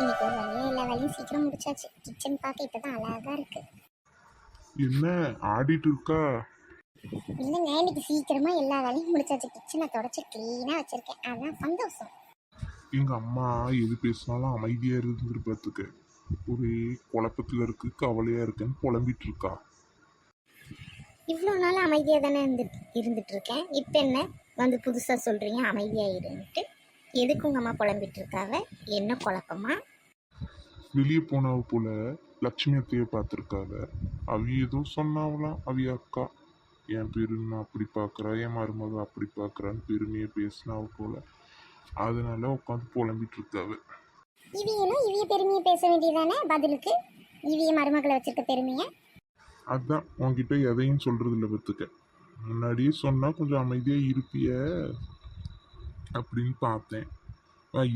இன்னைக்கு ஒரு எல்லா வேலையும் சீக்கிரம் முடிச்சாச்சு. கிச்சன் பார்க்க இப்பதான் அழகா இருக்கு. என்ன? ஆடிட்டு இருக்கா? இல்லைங்க இன்னைக்கு சீக்கிரமா எல்லா வேலையும் முடிச்சாச்சு. கிச்சனை தொடச்சி க்ளீனா வச்சிருக்கேன். அதான் சந்தோஷம். எங்க அம்மா எது பேசினாலும் அமைதியா இருந்துட்டு பார்த்துக்க ஒரே குழப்பத்துல இருக்கு கவலையா இருக்குன்னு புலம்பிட்டு இருக்கா. இவ்வளோ நாள் அமைதியாக தானே இருந்து இருந்துட்டு இருக்கேன். இப்போ என்ன? வந்து புதுசாக சொல்கிறீங்க அமைதியாக இருந்துட்டு எதுக்கு உங்கள் அம்மா புலம்பிட்டு இருக்காவ என்ன குழப்பமா? வெளியே போனவ போல லட்சுமி அத்தைய பார்த்துருக்காவ அவ ஏதோ சொன்னாவலாம் அவிய அக்கா. என் பெருமை அப்படி பார்க்கறா என் மருமக அப்படி பார்க்கறான்னு பெருமையை பேசினாவ போல. அதனால உட்காந்து புலம்பிட்டு இருக்காவ இவியனும் இவிய பெருமையை பேச வேண்டியதானே பதிலுக்கு? இவிய மருமகளை வச்சிருக்க பெருமையை? அதான் உன்கிட்ட எதையும் சொல்றது இல்லை பத்துக்க. முன்னாடியே சொன்னா கொஞ்சம் அமைதியா இருப்பிய. அப்படின்னு பார்த்தேன்.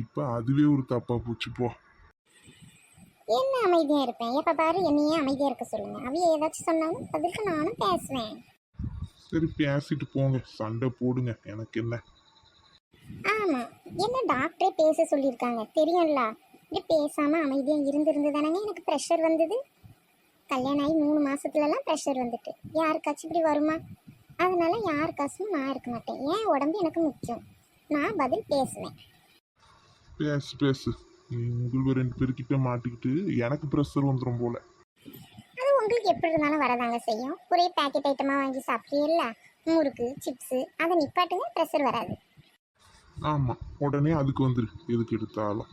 இப்ப அதுவே ஒரு தப்பா போச்சு போ. என்ன அமைதியாக இருப்பேன் எப்போ பாரு என்னையே அமைதியாக இருக்க சொல்லுங்க. அவிய ஏதாச்சும் சொன்னாலும் பதிலுக்கு நானும் பேசுவேன். சரி பேசிட்டு போங்க. சண்டை போடுங்க. எனக்கு என்ன? ஆமாம் என்ன டாக்டரே பேச சொல்லியிருக்காங்க? தெரியும்ல. இப்படி பேசாமல் அமைதியாக இருந்திருந்து தானங்க எனக்கு ப்ரெஷர் வந்தது. கல்யாணம் ஆகி மூணு மாசத்துலலாம் ப்ரெஷர் வந்துட்டு. யாருக்காச்சும் இப்படி வருமா? அதனால யாருக்காச்சும் நான் இருக்க மாட்டேன். ஏன் உடம்பு எனக்கு முக்கியம்? நான் பதில் பேசுவேன். பேசு பேசு. உங்கள் ரெண்டு பேர்கிட்ட மாட்டிக்கிட்டு எனக்கு ப்ரெஷர் வந்துடும் போல. அது உங்களுக்கு எப்படி இருந்தாலும் வரதாங்க செய்யும். ஒரே பேக்கெட் ஐட்டமாக வாங்கி சாப்பிட்றீல்ல? முறுக்கு சிப்ஸு அதை நிப்பாட்டுங்க ப்ரெஷர் வராது. ஆமா உடனே அதுக்கு வந்துரு. எதுக்கு எடுத்தாலும்.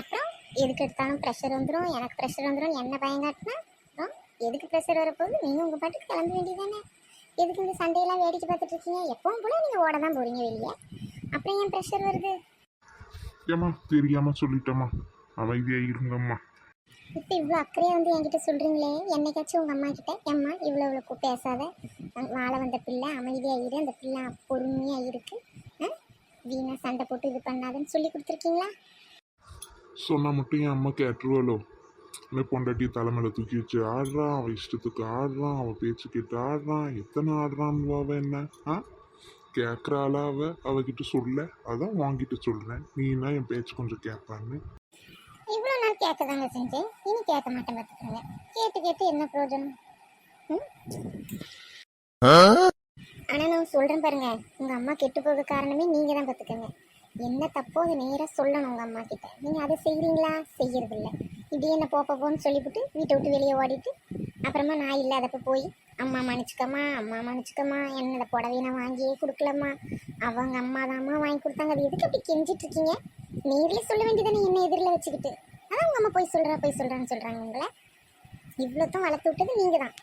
அப்புறம் எதுக்கு எடுத்தாலும் ப்ரெஷர் வந்துடும் எனக்கு ப்ரெஷர் வந்துடும் என்ன பயங்காட்டினா அப்புறம் எதுக்கு ப்ரெஷர் வரப்போகுது? நீங்கள் உங்கள் பாட்டுக்கு கிளம்ப வேண்டியதானே எதுக்கு இந்த சண்டையெல்லாம் வேடிக்கை பார்த்துட்டு இருக்கீங்க? எப்பவும் போல நீங்கள் ஓட தான் போகிறீங்க வெளியே. அப்புறம் ஏன் ப்ரெஷர் வருது? ஏம்மா தெரியாம சொல்லிட்டேம்மா. அமைதியா இருங்கம்மா. இப்போ இவ்வளோ அக்கறையாக வந்து என்கிட்ட சொல்கிறீங்களே என்னைக்காச்சும் உங்கள் அம்மா கிட்ட எம்மா இவ்வளோ இவ்வளோ பேசாத. வாழ வந்த பிள்ளை அமைதியாக இரு. அந்த பிள்ளை பொறுமையாக இருக்கு. ஆ? வீணா சண்டை போட்டு இது பண்ணாதுன்னு சொல்லி கொடுத்துருக்கீங்களா? சொன்னா மட்டும் என் அம்மா கேட்டுருவாளோ? இல்லை பொண்டாட்டி தலைமையில தூக்கி வச்சு ஆடுறான் அவன் இஷ்டத்துக்கு ஆடுறான் அவன் பேச்சு கேட்டு ஆடுறான். எத்தனை ஆடுறான்னு அவ என்ன? ஆ? கேட்குற ஆளா அவ? அவகிட்ட சொல்ல. அதான் வாங்கிட்டு சொல்றேன். நீனா என் பேச்சு கொஞ்சம் கேட்பான்னு இவ்வளோ நாள் கேட்க தாங்க செஞ்சேன். இனி கேட்க மாட்டேன் பார்த்துக்கோங்க கேட்டு கேட்டு என்ன பிரயோஜனம்? ஆனால் நான் சொல்கிறேன் பாருங்க. உங்கள் அம்மா கெட்டு போக காரணமே நீங்கள் தான் பார்த்துக்கோங்க என்ன தப்போ அதை நேராக சொல்லணும் உங்கள் அம்மா கிட்ட. நீங்கள் அதை செய்கிறீங்களா செய்யறதில்ல. இது என்ன போப்ப போன்னு சொல்லிவிட்டு வீட்டை விட்டு வெளியே ஓடிட்டு அப்புறமா நான் இல்லாதப்ப போய் அம்மா மன்னிச்சுக்கம்மா அம்மா மன்னிச்சுக்கம்மா என்னோட புடவை நான் வாங்கியே கொடுக்கலம்மா. அவங்க அம்மா தாம்மா வாங்கி கொடுத்தாங்க. அது எதுக்கு அப்படி கெஞ்சிட்டு இருக்கீங்க? நேரில் சொல்ல வேண்டியதானே என்ன எதிரில் வச்சுக்கிட்டு. அதான் உங்கள் அம்மா போய் சொல்கிறா போய் சொல்கிறான்னு சொல்கிறாங்க உங்களை. இவ்வளோத்தும் வளர்த்து விட்டது நீங்கள் தான்.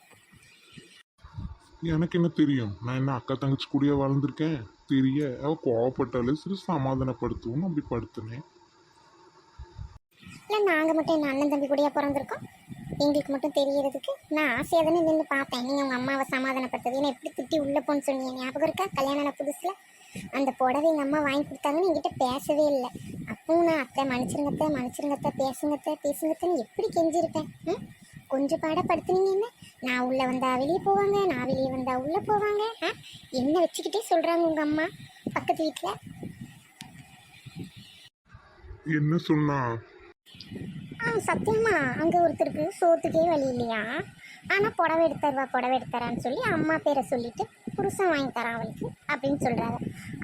எனக்கு என்ன தெரியும்? நான் என்ன அக்கா தங்கச்சி கூடயே வளர்ந்துருக்கேன் தெரிய அவள் கோவப்பட்டாலே சரி சமாதானப்படுத்துவோம் அப்படி படுத்துனேன். இல்லை நாங்கள் மட்டும் என் அண்ணன் தம்பி கூடயே பிறந்திருக்கோம்? எங்களுக்கு மட்டும் தெரியறதுக்கு நான் ஆசையாக தானே நின்று பார்த்தேன். நீங்கள் உங்கள் அம்மாவை சமாதானப்படுத்துறது. ஏன்னா எப்படி திட்டி உள்ளே போன்னு சொன்னீங்க? ஞாபகம் இருக்கா? கல்யாணம் புதுசில்? அந்த புடவை எங்கள் அம்மா வாங்கி கொடுத்தாங்கன்னு என்கிட்ட பேசவே இல்லை. அப்பவும் நான் அத்தை மன்னிச்சிருங்கத்த மன்னிச்சிருங்கத்த பேசுங்கத்த பேசுங்கத்தன்னு எப்படி கெஞ்சிருப்பேன்? ம்? கொஞ்சம் பாடப்படுத்துனீங்க என்ன? நான் உள்ளே வந்தால் வெளியே போவாங்க நான் வெளியே வந்தால் உள்ளே போவாங்க ஆ? என்ன வச்சுக்கிட்டே சொல்கிறாங்க உங்கள் அம்மா பக்கத்து வீட்டில் என்ன சொன்னா? ஆ சத்தியமா. அங்கே ஒருத்தருக்கு சோத்துக்கே வழி இல்லையா? ஆனால் புடவை எடுத்தருவா புடவை எடுத்தரான்னு சொல்லி அம்மா பேரை சொல்லிட்டு புருஷன் வாங்கி தரான் அவளுக்கு அப்படின்னு சொல்கிறாங்க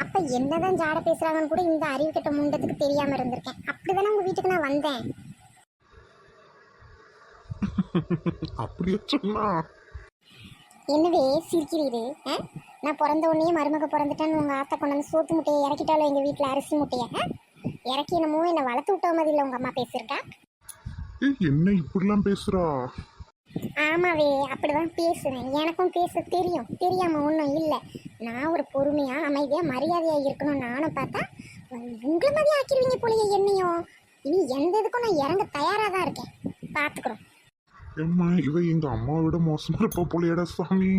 அப்போ என்னதான் ஜாட பேசுகிறாங்கன்னு கூட இந்த அறிவு கெட்ட முண்டத்துக்கு தெரியாமல் இருந்திருக்கேன். அப்படி தானே உங்கள் வீட்டுக்கு நான் வந்தேன். அப்படியே சொன்னா. என்னவே சிரிக்கிறீரு நான் பிறந்த உடனே மருமக பிறந்துட்டேன்னு உங்கள் ஆத்தா கொண்டு வந்து சோத்து முட்டையை இறக்கிட்டாலும் எங்கள் வீட்டில் அரிசி முட்டையை? இறக்கி என்னமோ என்னை வளர்த்து விட்ட மாதிரி இல்லை உங்கள் அம்மா பேசியிருக்கா? ஏய் என்ன இப்படிலாம் பேசுறா? ஆமாவே அப்படிதான் பேசுவேன். எனக்கும் பேச தெரியும். தெரியாம ஒன்றும் இல்லை. நான் ஒரு பொறுமையா அமைதியா மரியாதையா இருக்கணும் நானும் பார்த்தா உங்களை மாதிரி ஆக்கிடுவீங்க போலயே என்னையும். இனி எந்த இதுக்கும் நான் இறங்க தயாரா தான் இருக்கேன். பார்த்துக்குறோம் ஏம்மா இவ எங்க அம்மாவை விட மோசமா இருப்பா போலையடா சாமி.